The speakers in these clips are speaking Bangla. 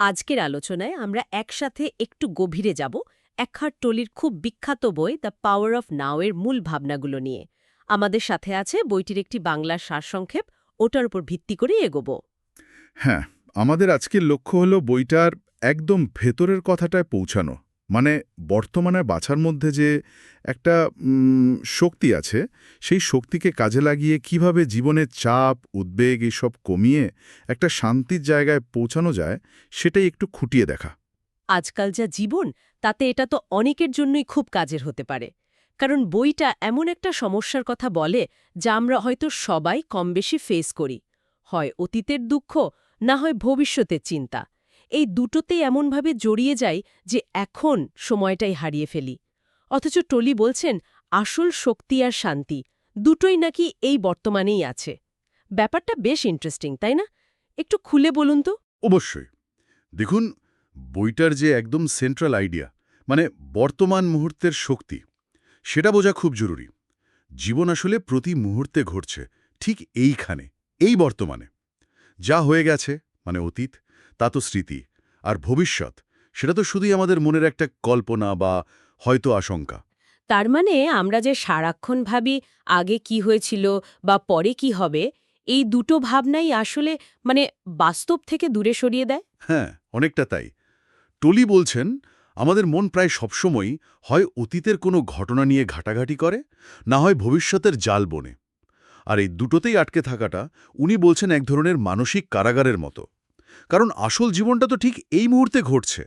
আজকের আলোচনায় আমরা একসাথে একটু গভীরে যাব একহার টলির খুব বিখ্যাত বই দ্য পাওয়ার অফ নাওয়ের মূল ভাবনাগুলো নিয়ে। আমাদের সাথে আছে বইটির একটি বাংলা সারসংক্ষেপ, ওটার উপর ভিত্তি করে এগোব। হ্যাঁ আমাদের আজকের লক্ষ্য হলো বইটার একদম ভেতরের কথাটায় পৌঁছানো। মানে বর্তমানে বাছার মধ্যে যে একটা শক্তি আছে, সেই শক্তিকে কাজে লাগিয়ে কীভাবে জীবনের চাপ, উদ্বেগ এসব কমিয়ে একটা শান্তির জায়গায় পৌঁছানো যায়, সেটাই একটু খুঁটিয়ে দেখা। আজকাল যা জীবন, তাতে এটা তো অনেকের জন্যই খুব কাজের হতে পারে। কারণ বইটা এমন একটা সমস্যার কথা বলে, যা আমরা হয়তো সবাই কমবেশি ফেস করি। হয় অতীতের দুঃখ, না হয় ভবিষ্যতের চিন্তা। এই দুটোতেই এমনভাবে জড়িয়ে যাই যে এখন সময়টাই হারিয়ে ফেলি। অথচ টলি বলছেন, আসল শক্তি আর শান্তি দুটোই নাকি এই বর্তমানেই আছে। ব্যাপারটা বেশ ইন্টারেস্টিং তাই না? একটু খুলে বলুন তো। অবশ্যই। দেখুন, বইটার যে একদম সেন্ট্রাল আইডিয়া মানে বর্তমান মুহূর্তের শক্তি, সেটা বোঝা খুব জরুরি। জীবন আসলে প্রতি মুহূর্তে ঘটছে, ঠিক এইখানে, এই বর্তমানে। যা হয়ে গেছে মানে অতীত তা তো স্মৃতি। আর ভবিষ্যৎ সেটা তো শুধুই আমাদের মনের একটা কল্পনা বা হয়তো আশঙ্কা। তার মানে আমরা যে সারাক্ষণ ভাবি আগে কি হয়েছিল বা পরে কি হবে এই দুটো ভাবনাই আসলে মানে বাস্তব থেকে দূরে সরিয়ে দেয়? হ্যাঁ অনেকটা তাই। টলি বলছেন আমাদের মন প্রায় সবসময়ই হয় অতীতের কোনো ঘটনা নিয়ে ঘাটাঘাটি করে না হয় ভবিষ্যতের জাল বনে। আর এই দুটোতেই আটকে থাকাটা উনি বলছেন এক ধরনের মানসিক কারাগারের মতো। কারণ আসল জীবনটা তো ঠিক এই মুহূর্তে ঘটছে।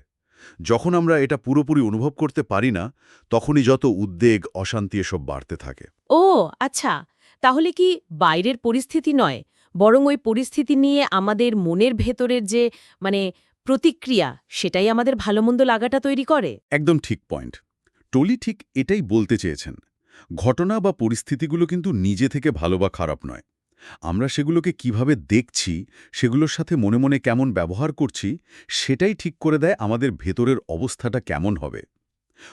যখন আমরা এটা পুরোপুরি অনুভব করতে পারি না তখনই যত উদ্বেগ অশান্তি এসব বাড়তে থাকে। ও আচ্ছা। তাহলে কি বাইরের পরিস্থিতি নয় বরং ওই পরিস্থিতি নিয়ে আমাদের মনের ভেতরের যে মানে প্রতিক্রিয়া সেটাই আমাদের ভালোমন্দ লাগাটা তৈরি করে? একদম ঠিক পয়েন্ট। টলি ঠিক এটাই বলতে চেয়েছেন। ঘটনা বা পরিস্থিতিগুলো কিন্তু নিজে থেকে ভালো বা খারাপ নয়। আমরা সেগুলোকে কীভাবে দেখছি, সেগুলোর সাথে মনে মনে কেমন ব্যবহার করছি, সেটাই ঠিক করে দেয় আমাদের ভেতরের অবস্থাটা কেমন হবে।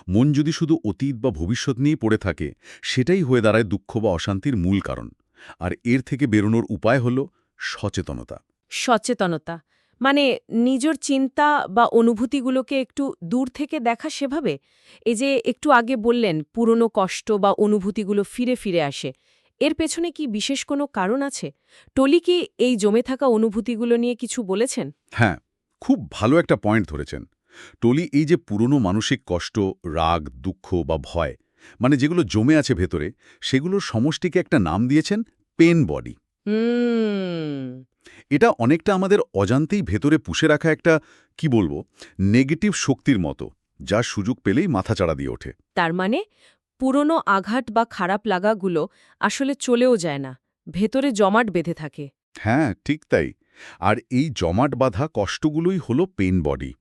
মন যদি শুধু অতীত বা ভবিষ্যৎ নিয়ে পড়ে থাকে, সেটাই হয়ে দাঁড়ায় দুঃখ বা অশান্তির মূল কারণ। আর এর থেকে বেরোনোর উপায় হল সচেতনতা। সচেতনতা। মানে নিজের চিন্তা বা অনুভূতিগুলোকে একটু দূর থেকে দেখা সেভাবে? এই যে একটু আগে বললেন, পুরনো কষ্ট বা অনুভূতিগুলো ফিরে ফিরে আসে। এর পেছনে কি বিশেষ কোনো কারণ আছে? টলি কি এই জমে থাকা অনুভূতিগুলো নিয়ে কিছু বলেছেন? হ্যাঁ খুব ভালো একটা পয়েন্ট ধরেছেন। টলি এই যে পুরনো মানসিক কষ্ট রাগ দুঃখ বা ভয় মানে যেগুলো জমে আছে ভেতরে সেগুলোর সমষ্টিকে একটা নাম দিয়েছেন পেন বডি। এটা অনেকটা আমাদের অজান্তেই ভেতরে পুষে রাখা একটা কি বলব নেগেটিভ শক্তির মতো যা সুযোগ পেলেই মাথাচাড়া দিয়ে ওঠে। তার মানে পুরনো আঘাত বা খারাপ লাগাগুলো আসলে চলেও যায় না ভেতরে জমাট বেঁধে থাকে। হ্যাঁ ঠিক তাই। আর এই জমাট বাঁধা কষ্টগুলোই হলো পেন বডি।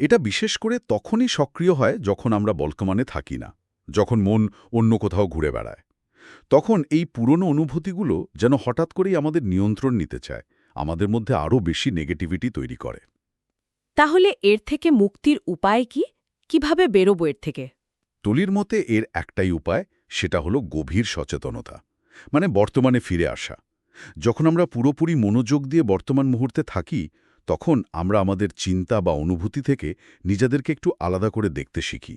এটা বিশেষ করে তখনই সক্রিয় হয় যখন আমরা বর্তমানে থাকি না যখন মন অন্য কোথাও ঘুরে বেড়ায়। তখন এই পুরনো অনুভূতিগুলো যেন হঠাৎ করেই আমাদের নিয়ন্ত্রণ নিতে চায় আমাদের মধ্যে আরও বেশি নেগেটিভিটি তৈরি করে। তাহলে এর থেকে মুক্তির উপায় কি? কীভাবে বেরোবো এর থেকে? টলির মতে এর একটাই উপায় সেটা হলো গভীর সচেতনতা মানে বর্তমানে ফিরে আসা। যখন আমরা পুরোপুরি মনোযোগ দিয়ে বর্তমান মুহূর্তে থাকি, তখন আমরা আমাদের চিন্তা বা অনুভূতি থেকে নিজেদেরকে একটু আলাদা করে দেখতে শিখি।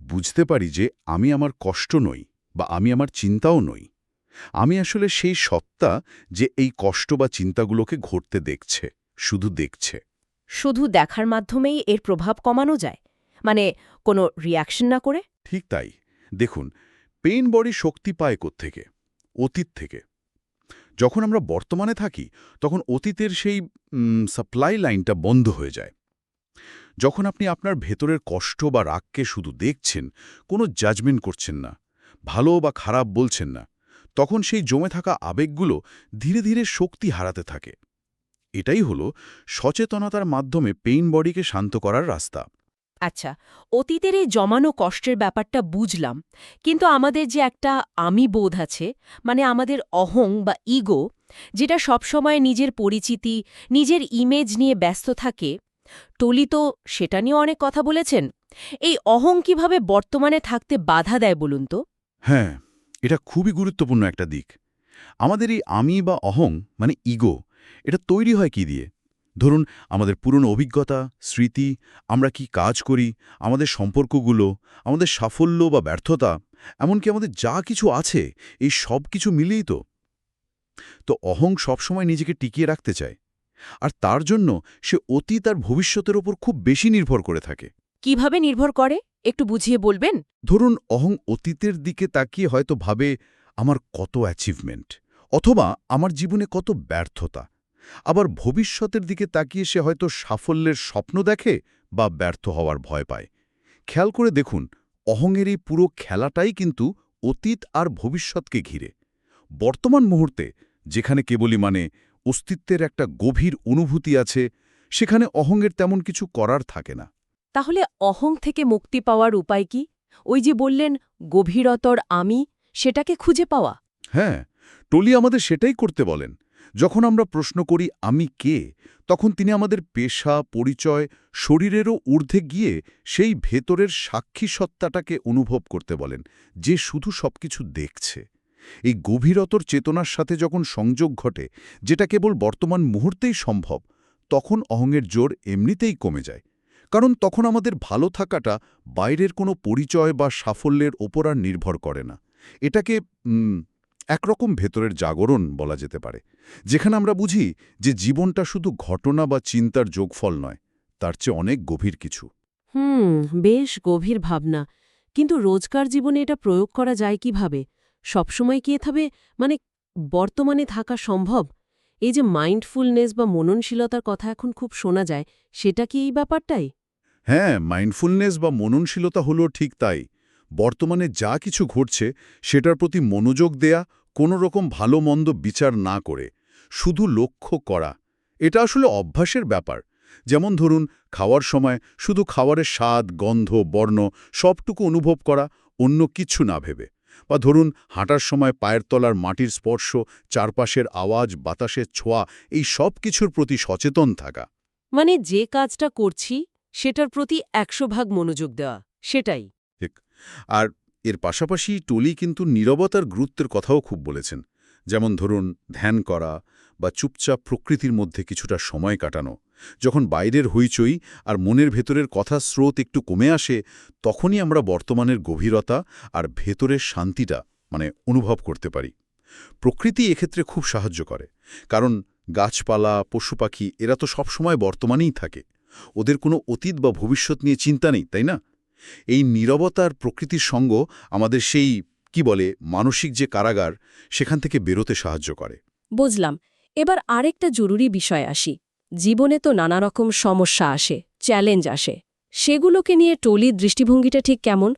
বুঝতে পারি যে আমি আমার কষ্ট নই বা আমি আমার চিন্তাও নই। আমি আসলে সেই সত্তা যে এই কষ্ট বা চিন্তাগুলোকে ঘটতে দেখছে, শুধু দেখছে। শুধু দেখার মাধ্যমেই এর প্রভাব কমানো যায়? মানে কোনো রিয়াকশন না করে? ঠিক তাই। দেখুন পেইন বডি শক্তি পায় থেকে অতীত থেকে। যখন আমরা বর্তমানে থাকি, তখন অতীতের সেই সাপ্লাই লাইনটা বন্ধ হয়ে যায়। যখন আপনি আপনার ভেতরের কষ্ট বা রাগকে শুধু দেখছেন, কোনো জাজমেন্ট করছেন না, ভালো বা খারাপ বলছেন না, তখন সেই জমে থাকা আবেগগুলো ধীরে ধীরে শক্তি হারাতে থাকে। এটাই হলো সচেতনতার মাধ্যমে পেইন বডিকে শান্ত করার রাস্তা। আচ্ছা অতীতের এই জমানো কষ্টের ব্যাপারটা বুঝলাম, কিন্তু আমাদের যে একটা আমি বোধ আছে মানে আমাদের অহং বা ইগো, যেটা সবসময় নিজের পরিচিতি, নিজের ইমেজ নিয়ে ব্যস্ত থাকে, টলি তো সেটা নিয়ে অনেক কথা বলেছেন, এই অহং কীভাবে বর্তমানে থাকতে বাধা দেয় বলুন তো? হ্যাঁ এটা খুবই গুরুত্বপূর্ণ একটা দিক, আমাদের এই আমি বা অহং মানে ইগো, এটা তৈরি হয় কি দিয়ে? ধরুন আমাদের পুরনো অভিজ্ঞতা স্মৃতি আমরা কি কাজ করি আমাদের সম্পর্কগুলো আমাদের সাফল্য বা ব্যর্থতা এমনকি আমাদের যা কিছু আছে এই সব কিছু মিলিয়েই তো। তো অহং সবসময় নিজেকে টিকিয়ে রাখতে চায় আর তার জন্য সে অতীত আর ভবিষ্যতের ওপর খুব বেশি নির্ভর করে থাকে। কীভাবে নির্ভর করে? একটু বুঝিয়ে বলবেন? ধরুন অহং অতীতের দিকে তাকিয়ে হয়তো ভাবে আমার কত অ্যাচিভমেন্ট অথবা আমার জীবনে কত ব্যর্থতা? আবার ভবিষ্যতের দিকে তাকিয়ে সে হয়তো সাফল্যের স্বপ্ন দেখে বা ব্যর্থ হওয়ার ভয় পায়। খেয়াল করে দেখুন অহংয়ের এই পুরো খেলাটাই কিন্তু অতীত আর ভবিষ্যৎকে ঘিরে। বর্তমান মুহূর্তে যেখানে কেবলই মানে অস্তিত্বের একটা গভীর অনুভূতি আছে সেখানে অহংয়ের তেমন কিছু করার থাকে না। তাহলে অহং থেকে মুক্তি পাওয়ার উপায় কি? ওই যে বললেন গভীরতর আমি সেটাকে খুঁজে পাওয়া? হ্যাঁ টলি আমাদের সেটাই করতে বলেন। যখন আমরা প্রশ্ন করি, আমি কে? তখন তিনি আমাদের পেশা, পরিচয়, শরীরেরও ঊর্ধ্বে গিয়ে সেই ভেতরের সাক্ষী সত্তাটাকে অনুভব করতে বলেন, যে শুধু সবকিছু দেখছে। এই গভীরতর চেতনার সাথে যখন সংযোগ ঘটে, যেটা কেবল বর্তমান মুহূর্তেই সম্ভব, তখন অহংয়ের জোর এমনিতেই কমে যায়। কারণ তখন আমাদের ভালো থাকাটা বাইরের কোনো পরিচয় বা সাফল্যের ওপর আর নির্ভর করে না। এটাকে একরকম ভেতরের জাগরণ বলা যেতে পারে যেখানে আমরা বুঝি যে জীবনটা শুধু ঘটনা বা চিন্তার যোগফল নয় তার চেয়ে অনেক গভীর কিছু। হুম বেশ গভীর ভাবনা। কিন্তু রোজকার জীবনে এটা প্রয়োগ করা যায় কীভাবে? সবসময় কি এভাবে মানে বর্তমানে থাকা সম্ভব? এই যে মাইন্ডফুলনেস বা মননশীলতার কথা এখন খুব শোনা যায় সেটা কি এই ব্যাপারটাই? হ্যাঁ মাইন্ডফুলনেস বা মননশীলতা হলো ঠিক তাই। বর্তমানে যা কিছু ঘটছে, সেটার প্রতি মনোযোগ দেয়া কোনো রকম ভালো মন্দ বিচার না করে, শুধু লক্ষ্য করা। এটা আসলে অভ্যাসের ব্যাপার। যেমন ধরুন, খাওয়ার সময় শুধু খাওয়ারের স্বাদ, গন্ধ, বর্ণ সবটুকু অনুভব করা, অন্য কিছু না ভেবে। বা ধরুন, হাঁটার সময় পায়ের তলার মাটির স্পর্শ, চারপাশের আওয়াজ, বাতাসের ছোঁয়া, এই সব কিছুর প্রতি সচেতন থাকা। মানে যে কাজটা করছি, সেটার প্রতি একশো ভাগ মনোযোগ দেওয়া, সেটাই। আর এর পাশাপাশি টলি কিন্তু নীরবতার গুরুত্বের কথাও খুব বলেছেন। যেমন ধরুন, ধ্যান করা বা চুপচাপ প্রকৃতির মধ্যে কিছুটা সময় কাটানো। যখন বাইরের হইচই আর মনের ভেতরের কথা স্রোত একটু কমে আসে, তখনই আমরা বর্তমানের গভীরতা আর ভেতরের শান্তিটা মানে অনুভব করতে পারি। প্রকৃতি এক্ষেত্রে খুব সাহায্য করে। কারণ গাছপালা পশু পাখি এরা তো সবসময় বর্তমানেই থাকে। ওদের কোনো অতীত বা ভবিষ্যৎ নিয়ে চিন্তা নেই, তাই না? এই নীরবতার প্রকৃতির সঙ্গ আমাদের সেই কি বলে মানসিক যে কারাগার সেখান থেকে বেরোতে সাহায্য করে। বুঝলাম। এবার আরেকটা জরুরি বিষয় আসি। জীবনে তো নানা রকম সমস্যা আসে চ্যালেঞ্জ আসে। সেগুলোকে নিয়ে টলির দৃষ্টিভঙ্গিটা ঠিক কেমন?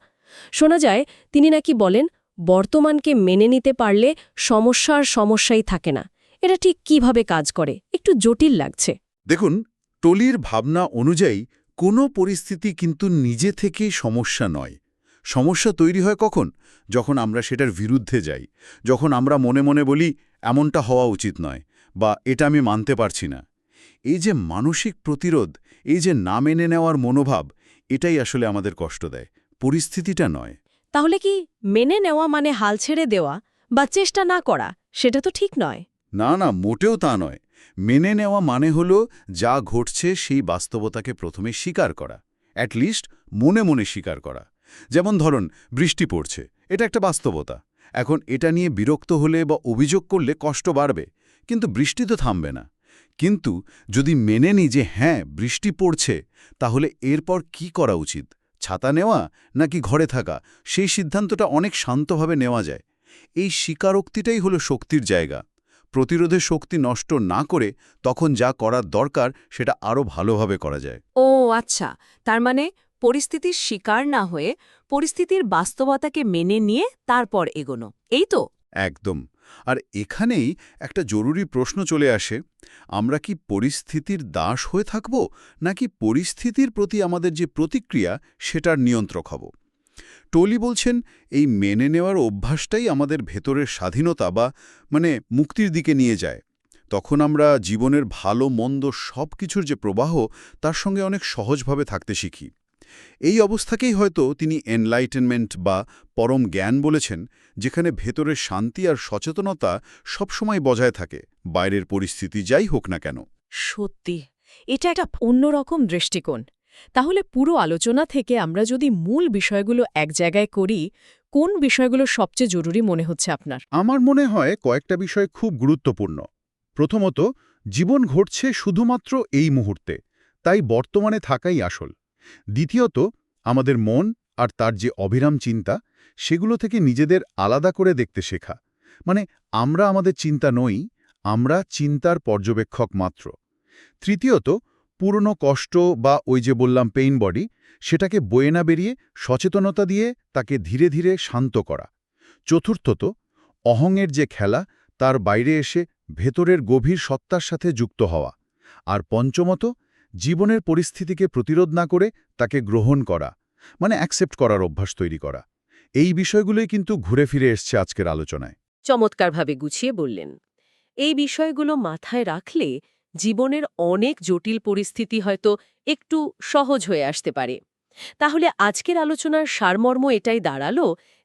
শোনা যায় তিনি নাকি বলেন বর্তমানকে মেনে নিতে পারলে সমস্যার সমস্যাই থাকে না। এটা ঠিক কীভাবে কাজ করে? একটু জটিল লাগছে। দেখুন টলির ভাবনা অনুযায়ী কোনো পরিস্থিতি কিন্তু নিজে থেকেই সমস্যা নয়। সমস্যা তৈরি হয় কখন? যখন আমরা সেটার বিরুদ্ধে যাই। যখন আমরা মনে মনে বলি এমনটা হওয়া উচিত নয় বা এটা আমি মানতে পারছি না এই যে মানসিক প্রতিরোধ এই যে না মেনে নেওয়ার মনোভাব এটাই আসলে আমাদের কষ্ট দেয়। পরিস্থিতিটা নয়। তাহলে কি মেনে নেওয়া মানে হাল ছেড়ে দেওয়া বা চেষ্টা না করা সেটা তো ঠিক নয়? না না মোটেও তা নয়। মেনে নেওয়া মানে হল যা ঘটছে সেই বাস্তবতাকে প্রথমে স্বীকার করা অ্যাটলিস্ট মনে মনে স্বীকার করা। যেমন ধরুন, বৃষ্টি পড়ছে, এটা একটা বাস্তবতা। এখন এটা নিয়ে বিরক্ত হলে বা অভিযোগ করলে কষ্ট বাড়বে, কিন্তু বৃষ্টি তো থামবে না। কিন্তু যদি মেনে নিই যে হ্যাঁ বৃষ্টি পড়ছে, তাহলে এরপর কি করা উচিত? ছাতা নেওয়া নাকি ঘরে থাকা? সেই সিদ্ধান্তটা অনেক শান্তভাবে নেওয়া যায়। এই স্বীকারোক্তিটাই হলো শক্তির জায়গা। প্রতিরোধের শক্তি নষ্ট না করে তখন যা করার দরকার সেটা আরও ভালোভাবে করা যায়। ও আচ্ছা। তার মানে পরিস্থিতির শিকার না হয়ে পরিস্থিতির বাস্তবতাকে মেনে নিয়ে তারপর এগোনো। এই তো? একদম। আর এখানেই একটা জরুরি প্রশ্ন চলে আসে। আমরা কি পরিস্থিতির দাস হয়ে থাকব নাকি পরিস্থিতির প্রতি আমাদের যে প্রতিক্রিয়া সেটার নিয়ন্ত্রক হব? টলি বলছেন, এই মেনে নেওয়ার অভ্যাসটাই আমাদের ভেতরের স্বাধীনতা বা মানে মুক্তির দিকে নিয়ে যায়। তখন আমরা জীবনের ভালো, মন্দ সব কিছুর যে প্রবাহ, তার সঙ্গে অনেক সহজভাবে থাকতে শিখি। এই অবস্থাকেই হয়তো তিনি এনলাইটেনমেন্ট বা পরম জ্ঞান বলেছেন, যেখানে ভেতরের শান্তি আর সচেতনতা সবসময় বজায় থাকে, বাইরের পরিস্থিতি যাই হোক না কেন। সত্যি, এটা একটা অন্যরকম দৃষ্টিকোণ। তাহলে পুরো আলোচনা থেকে আমরা যদি মূল বিষয়গুলো এক জায়গায় করি, কোন বিষয়গুলো সবচেয়ে জরুরি মনে হচ্ছে আপনার? আমার মনে হয় কয়েকটা বিষয় খুব গুরুত্বপূর্ণ। প্রথমত, জীবন ঘটছে শুধুমাত্র এই মুহূর্তে, তাই বর্তমানে থাকাই আসল। দ্বিতীয়ত, আমাদের মন আর তার যে অবিরাম চিন্তা, সেগুলো থেকে নিজেদের আলাদা করে দেখতে শেখা। মানে আমরা আমাদের চিন্তা নই, আমরা চিন্তার পর্যবেক্ষক মাত্র। তৃতীয়ত পুরনো কষ্ট বা ওই যে বললাম পেইন বডি সেটাকে বয়ে না বেরিয়ে সচেতনতা দিয়ে তাকে ধীরে ধীরে শান্ত করা। চতুর্থত, অহংয়ের যে খেলা, তার বাইরে এসে ভেতরের গভীর সত্তার সাথে যুক্ত হওয়া। আর পঞ্চমত, জীবনের পরিস্থিতিকে প্রতিরোধ না করে তাকে গ্রহণ করা মানে অ্যাকসেপ্ট করার অভ্যাস তৈরি করা। এই বিষয়গুলোই কিন্তু ঘুরে ফিরে এসছে আজকের আলোচনায়। চমৎকারভাবে গুছিয়ে বললেন। এই বিষয়গুলো মাথায় রাখলে জীবনের অনেক জটিল পরিস্থিতি হয়তো একটু সহজ হয়ে আসতে পারে। তাহলে আজকের আলোচনার সারমর্ম এটাই দাঁড়াল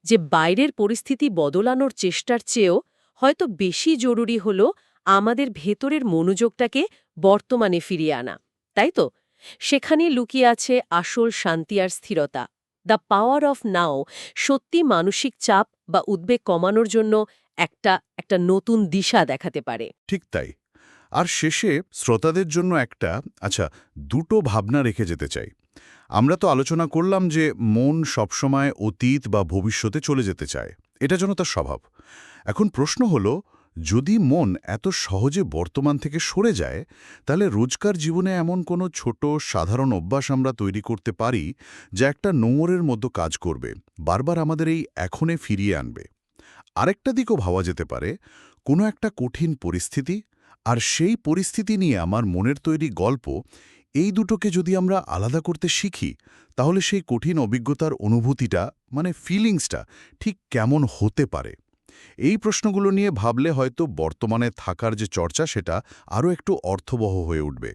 যে বাইরের পরিস্থিতি বদলানোর চেষ্টার চেয়েও হয়তো বেশি জরুরি হল আমাদের ভেতরের মনোযোগটাকে বর্তমানে ফিরিয়ে আনা, তাই তো? সেখানে লুকিয়ে আছে আসল শান্তি আর স্থিরতা। দ্য পাওয়ার অফ নাও সত্যি মানসিক চাপ বা উদ্বেগ কমানোর জন্য একটা একটা নতুন দিশা দেখাতে পারে। ঠিক তাই। আর শেষে শ্রোতাদের জন্য একটা আচ্ছা দুটো ভাবনা রেখে যেতে চাই। আমরা তো আলোচনা করলাম যে মন সবসময় অতীত বা ভবিষ্যতে চলে যেতে চায়। এটা যেন তার স্বভাব। এখন প্রশ্ন হলো, যদি মন এত সহজে বর্তমান থেকে সরে যায়, তাহলে রোজকার জীবনে এমন কোনো ছোট সাধারণ অভ্যাস আমরা তৈরি করতে পারি, যা একটা নোংরের মতো কাজ করবে, বারবার আমাদের এই এখনে ফিরিয়ে আনবে? আরেকটা দিকও ভাবা যেতে পারে, কোনো একটা কঠিন পরিস্থিতি আর সেই পরিস্থিতি নিয়ে আমার মনের তৈরি গল্প, এই দুটোকে যদি আমরা আলাদা করতে শিখি, তাহলে সেই কঠিন অভিজ্ঞতার অনুভূতিটা মানে ফিলিংসটা ঠিক কেমন হতে পারে? এই প্রশ্নগুলো নিয়ে ভাবলে হয়তো বর্তমানে থাকার যে চর্চা, সেটা আরও একটু অর্থবহ হয়ে উঠবে।